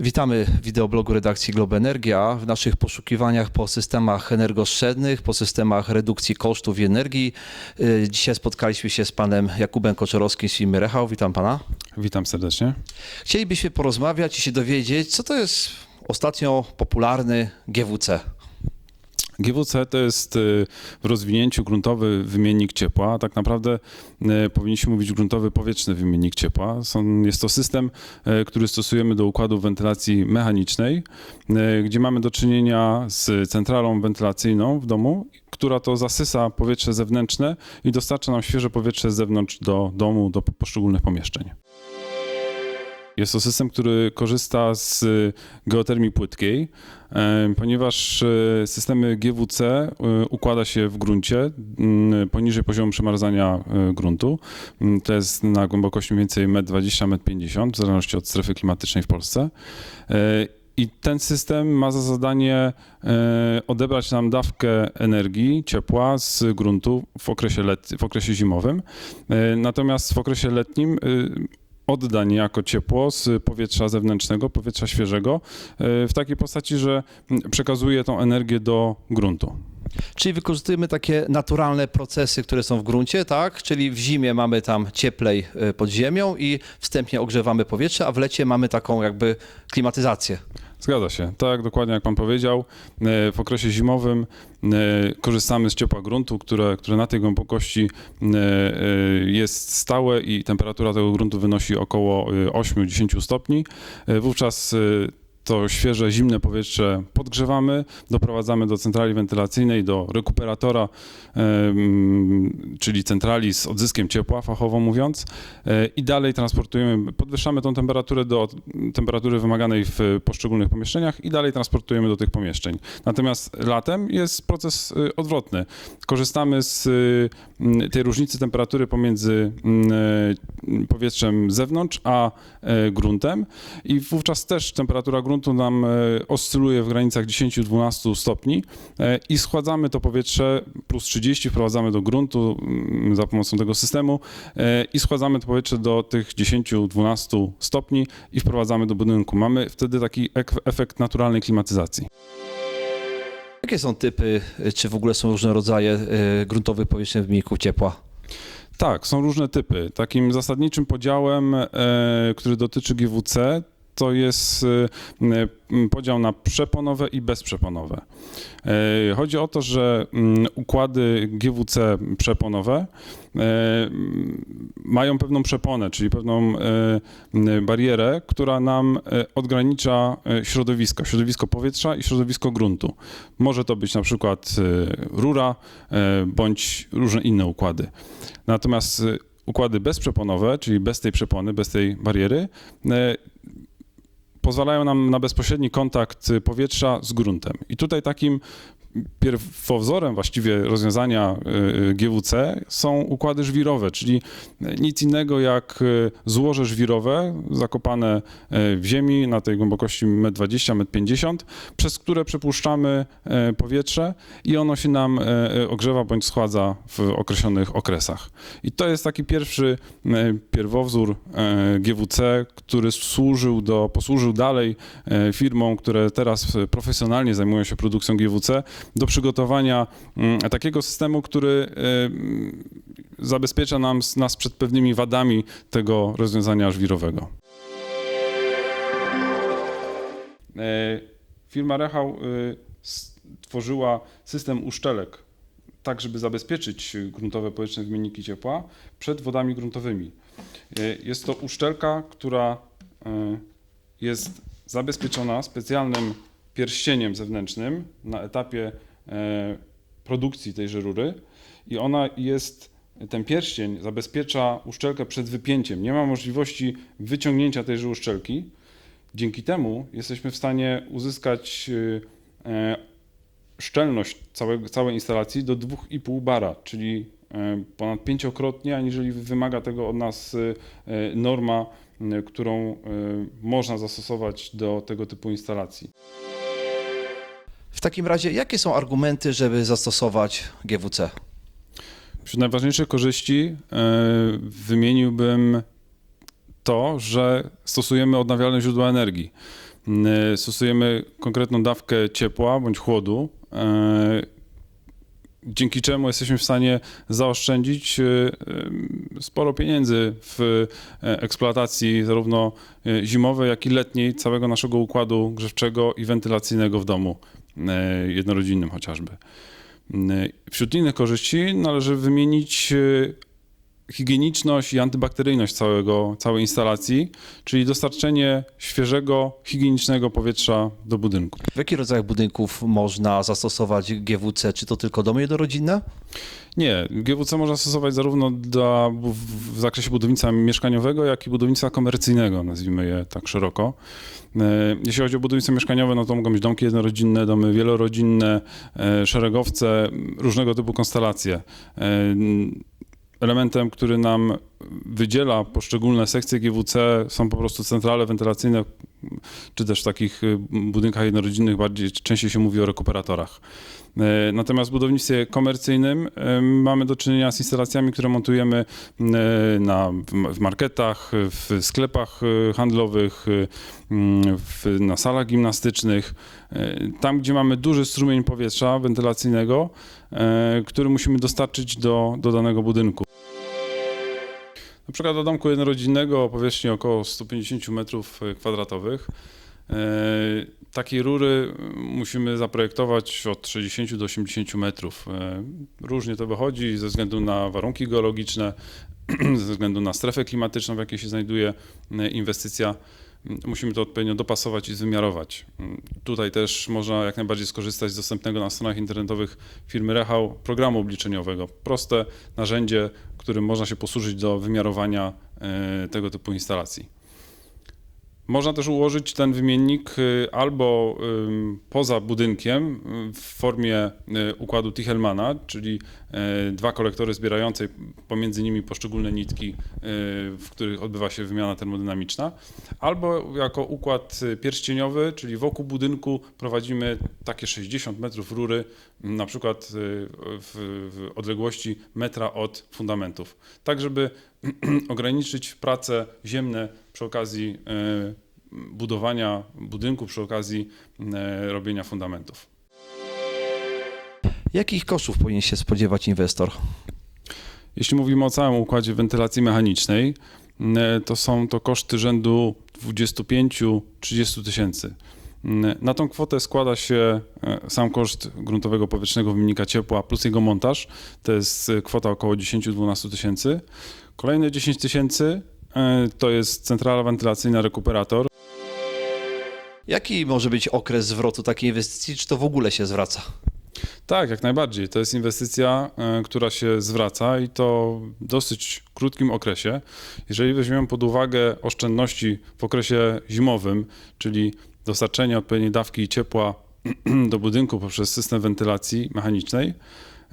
Witamy w wideoblogu redakcji Globe Energia. W naszych poszukiwaniach po systemach energooszczędnych, po systemach redukcji kosztów i energii. y, Dzisiaj spotkaliśmy się z panem Jakubem Koczorowskim z firmy Rechał. Witam pana. Witam serdecznie. Chcielibyśmy porozmawiać i się dowiedzieć, co to jest ostatnio popularny GWC. GWC to jest y, w rozwinięciu gruntowy wymiennik ciepła. Tak naprawdę y, powinniśmy mówić gruntowy powietrzny wymiennik ciepła. Jest to system, y, który stosujemy do układu wentylacji mechanicznej, gdzie mamy do czynienia z centralą wentylacyjną w domu, która to zasysa powietrze zewnętrzne i dostarcza nam świeże powietrze z zewnątrz do domu, do poszczególnych pomieszczeń. Jest to system, który korzysta z geotermii płytkiej, ponieważ e, systemy GWC e, układa się w gruncie m, poniżej poziomu przemarzania gruntu. M, To jest na głębokości mniej więcej 1,20 m, 1,50 m, w zależności od strefy klimatycznej w Polsce. I ten system ma za zadanie e, odebrać nam dawkę energii, ciepła z gruntu w okresie, let, w okresie zimowym. E, Natomiast w okresie letnim odda niejako ciepło z powietrza zewnętrznego, powietrza świeżego, e, w takiej postaci, że przekazuje tą energię do gruntu. Czyli wykorzystujemy takie naturalne procesy, które są w gruncie, tak? Czyli w zimie mamy tam cieplej y, pod ziemią i wstępnie ogrzewamy powietrze, a w lecie mamy taką jakby klimatyzację. Zgadza się. Tak, dokładnie jak pan powiedział. E, W okresie zimowym e, korzystamy z ciepła gruntu, które, które na tej głębokości e, e, jest stałe i temperatura tego gruntu wynosi około e, 8-10 stopni. E, Wówczas e, to świeże, zimne powietrze podgrzewamy, doprowadzamy do centrali wentylacyjnej, do rekuperatora, e, czyli centrali z odzyskiem ciepła, fachowo mówiąc, e, i dalej transportujemy, podwyższamy tą temperaturę do temperatury wymaganej w poszczególnych pomieszczeniach i dalej transportujemy do tych pomieszczeń. Natomiast latem jest proces y, odwrotny. Korzystamy z m, tej różnicy temperatury pomiędzy powietrzem z zewnątrz a e, gruntem i wówczas też temperatura gruntu nam e, oscyluje w granicach 10-12 stopni e, i schładzamy to powietrze plus 30 wprowadzamy do gruntu mm, za pomocą tego systemu e, i schładzamy to powietrze do tych 10-12 stopni i wprowadzamy do budynku. Mamy wtedy taki ek- efekt naturalnej klimatyzacji. Jakie są typy, czy w ogóle są różne rodzaje gruntowych powietrznych wymienników ciepła? Tak, są różne typy. Takim zasadniczym podziałem, który dotyczy GWC, to jest e, m, podział na przeponowe i bezprzeponowe. E, Chodzi o to, że mm, układy GWC przeponowe mają pewną przeponę, czyli pewną barierę, która nam odgranicza środowisko, środowisko powietrza i środowisko gruntu. Może to być na przykład rura bądź różne inne układy. Natomiast y, układy bezprzeponowe, czyli bez tej przepony, bez tej bariery, pozwalają nam na bezpośredni kontakt powietrza z gruntem. I tutaj takim pierwowzorem właściwie rozwiązania y, y, GWC są układy żwirowe, czyli nic innego jak y, złoże żwirowe zakopane w ziemi na tej głębokości 1,20 1,50 m, przez które przepuszczamy powietrze i ono się nam ogrzewa bądź schładza w określonych okresach. I to jest taki pierwszy pierwowzór GWC, który służył do, posłużył dalej firmom, które teraz profesjonalnie zajmują się produkcją GWC, do przygotowania mm, takiego systemu, który y, zabezpiecza nam, nas przed pewnymi wadami tego rozwiązania żwirowego. E, Firma Rechał y, stworzyła system uszczelek, tak żeby zabezpieczyć gruntowe powietrzne wymienniki ciepła przed wodami gruntowymi. E, Jest to uszczelka, która y, jest zabezpieczona specjalnym pierścieniem zewnętrznym na etapie e, produkcji tejże rury i ona jest, ten pierścień zabezpiecza uszczelkę przed wypięciem. Nie ma możliwości wyciągnięcia tejże uszczelki. Dzięki temu jesteśmy w stanie uzyskać y, e, szczelność całego, całej instalacji do 2,5 bara, czyli e, ponad pięciokrotnie, aniżeli wymaga tego od nas e, norma, którą można zastosować do tego typu instalacji. W takim razie, jakie są argumenty, żeby zastosować GWC? Wśród najważniejszych korzyści e, wymieniłbym to, że stosujemy odnawialne źródła energii. e, stosujemy konkretną dawkę ciepła bądź chłodu, e, dzięki czemu jesteśmy w stanie zaoszczędzić sporo pieniędzy w eksploatacji zarówno zimowej, jak i letniej całego naszego układu grzewczego i wentylacyjnego w domu jednorodzinnym chociażby. E, Wśród innych korzyści należy wymienić e, higieniczność i antybakteryjność całego, całej instalacji, czyli dostarczenie świeżego, higienicznego powietrza do budynku. W jakich rodzajach budynków można zastosować GWC? Czy to tylko domy jednorodzinne? Nie, GWC można stosować zarówno dla, w, zakresie budownictwa mieszkaniowego, jak i budownictwa komercyjnego, nazwijmy je tak szeroko. E, Jeśli chodzi o budownictwo mieszkaniowe, no to mogą być domki jednorodzinne, domy wielorodzinne, e, szeregowce, różnego typu konstelacje. Elementem, który nam wydziela poszczególne sekcje GWC są po prostu centrale wentylacyjne, czy też w takich budynkach jednorodzinnych bardziej częściej się mówi o rekuperatorach. E, Natomiast w budownictwie komercyjnym e, mamy do czynienia z instalacjami, które montujemy e, na, w- marketach, w sklepach handlowych, mm, w, na salach gimnastycznych, tam gdzie mamy duży strumień powietrza wentylacyjnego, który musimy dostarczyć do, do danego budynku. Na przykład do domku jednorodzinnego o powierzchni około 150 m2 e, takiej rury musimy zaprojektować od 60 do 80 metrów. E, Różnie to wychodzi ze względu na warunki geologiczne, ze względu na strefę klimatyczną, w jakiej się znajduje e, inwestycja. Musimy to odpowiednio dopasować i wymiarować. Tutaj też można jak najbardziej skorzystać z dostępnego na stronach internetowych firmy Rechał programu obliczeniowego. Proste narzędzie, którym można się posłużyć do wymiarowania e, tego typu instalacji. Można też ułożyć ten wymiennik y, albo poza budynkiem y, w formie y, układu Tichelmana, czyli dwa kolektory zbierające pomiędzy nimi poszczególne nitki, w których odbywa się wymiana termodynamiczna, albo jako układ pierścieniowy, czyli wokół budynku prowadzimy takie 60 metrów rury, na przykład w, w odległości metra od fundamentów, tak żeby ograniczyć prace ziemne przy okazji e, budowania budynku, przy okazji e, robienia fundamentów. Jakich kosztów powinien się spodziewać inwestor? Jeśli mówimy o całym układzie wentylacji mechanicznej, e, to są to koszty rzędu 25-30 tysięcy. Mm, Na tą kwotę składa się e, sam koszt gruntowego powietrznego wymiennika ciepła plus jego montaż. To jest e, kwota około 10-12 tysięcy. Kolejne 10 tysięcy e, to jest centrala wentylacyjna rekuperator. Jaki może być okres zwrotu takiej inwestycji? Czy to w ogóle się zwraca? Tak, jak najbardziej. To jest inwestycja, która się zwraca i to w dosyć krótkim okresie. Jeżeli weźmiemy pod uwagę oszczędności w okresie zimowym, czyli dostarczenie odpowiedniej dawki ciepła do budynku poprzez system wentylacji mechanicznej,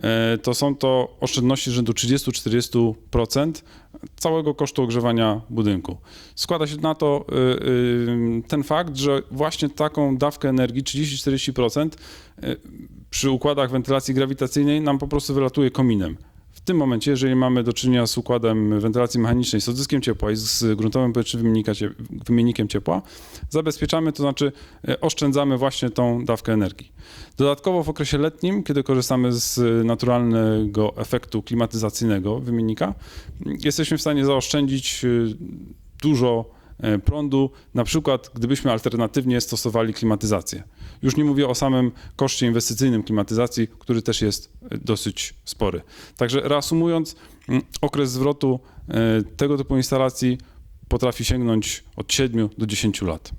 e, to są to oszczędności rzędu 30-40% całego kosztu ogrzewania budynku. Składa się na to y, y, ten fakt, że właśnie taką dawkę energii 30-40% y, przy układach wentylacji grawitacyjnej nam po prostu wylatuje kominem. Tym momencie, jeżeli mamy do czynienia z układem wentylacji mechanicznej, z odzyskiem ciepła i z gruntowym wymiennikiem ciepła, zabezpieczamy, to znaczy e, oszczędzamy właśnie tą dawkę energii. Dodatkowo w okresie letnim, kiedy korzystamy z naturalnego efektu klimatyzacyjnego wymiennika, m, jesteśmy w stanie zaoszczędzić e, dużo prądu, na przykład gdybyśmy alternatywnie stosowali klimatyzację. Już nie mówię o samym koszcie inwestycyjnym klimatyzacji, który też jest e, dosyć spory. Także reasumując, m, okres zwrotu e, tego typu instalacji potrafi sięgnąć od 7 do 10 lat.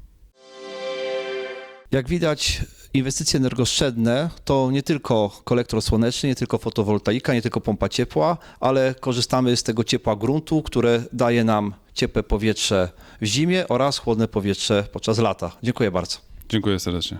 Jak widać, inwestycje energooszczędne to nie tylko kolektor słoneczny, nie tylko fotowoltaika, nie tylko pompa ciepła, ale korzystamy z tego ciepła gruntu, które daje nam ciepłe powietrze w zimie oraz chłodne powietrze podczas lata. Dziękuję bardzo. Dziękuję serdecznie.